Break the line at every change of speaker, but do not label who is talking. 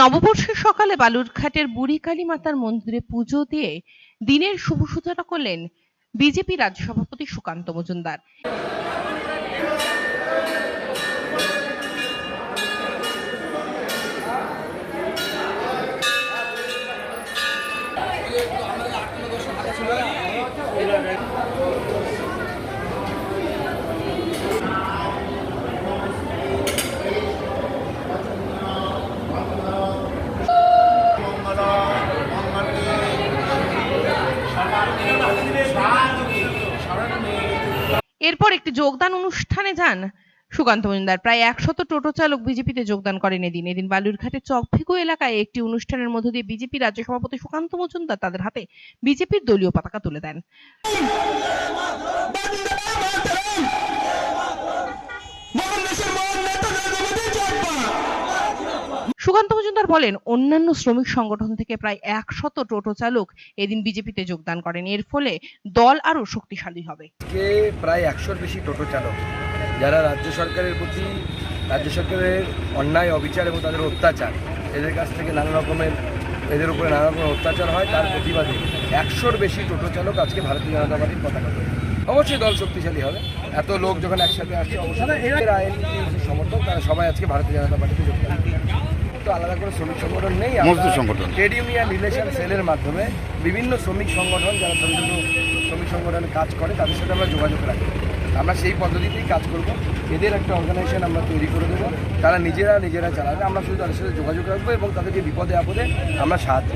নববর্ষের সকালে বালুরঘাটের বুড়ি কালী মাতার মন্দিরে পুজো দিয়ে দিনের শুভ সূচনা করলেন বিজেপি রাজ্য সভাপতি সুকান্ত মজুমদার। এরপর একটি যোগদান অনুষ্ঠানে যান সুকান্ত মজুমদার। প্রায় একশত টোটো চালক বিজেপিতে যোগদান করেন এদিন। এদিন বালুরঘাটের চকভিকু এলাকায় একটি অনুষ্ঠানের মধ্য দিয়ে বিজেপি রাজ্য সভাপতি সুকান্ত মজুমদার তাদের হাতে বিজেপির দলীয় পতাকা তুলে দেন। সুকান্ত মজুমদার বলেন অন্যান্য শ্রমিক সংগঠন থেকে প্রায় একশত টোটো চালক এদিন বিজেপিতে যোগদান করেন। এর ফলে দল আরও শক্তিশালী হবে।
প্রায় একশোর বেশি টোটো চালক যারা রাজ্য সরকারের প্রতি রাজ্য সরকারের অন্যায় অবিচার এবং তাদের অত্যাচার এদের কাছ থেকে নানা রকমের এদের উপরে নানা রকমের অত্যাচার হয় তার প্রতিবাদে একশোর বেশি টোটো চালক আজকে ভারতীয় জনতা পার্টির পতাকা তোলে। অবশ্যই দল শক্তিশালী হবে। এত লোক যখন একসাথে আসছে অবশ্যই এর আইএনটির সমর্থক তারা সবাই আজকে ভারতীয় জনতা পার্টিতে যোগদান। তো আলাদা করে শ্রমিক সংগঠন নেই।
মজদুর সংগঠন।
ট্রেড ইউনিয়ন রিলেশন সেলের মাধ্যমে বিভিন্ন শ্রমিক সংগঠন যারা ছোটো ছোটো শ্রমিক সংগঠনে কাজ করে তাদের সাথে আমরা যোগাযোগ রাখি। আমরা সেই পদ্ধতিতেই কাজ করব। এদের একটা অর্গানাইজেশন আমরা তৈরি করে দেবো। তারা নিজেরা নিজেরা চালাবে। আমরা শুধু তাদের সাথে যোগাযোগ রাখব এবং তাদেরকে বিপদে আপদে আমরা সাহায্য।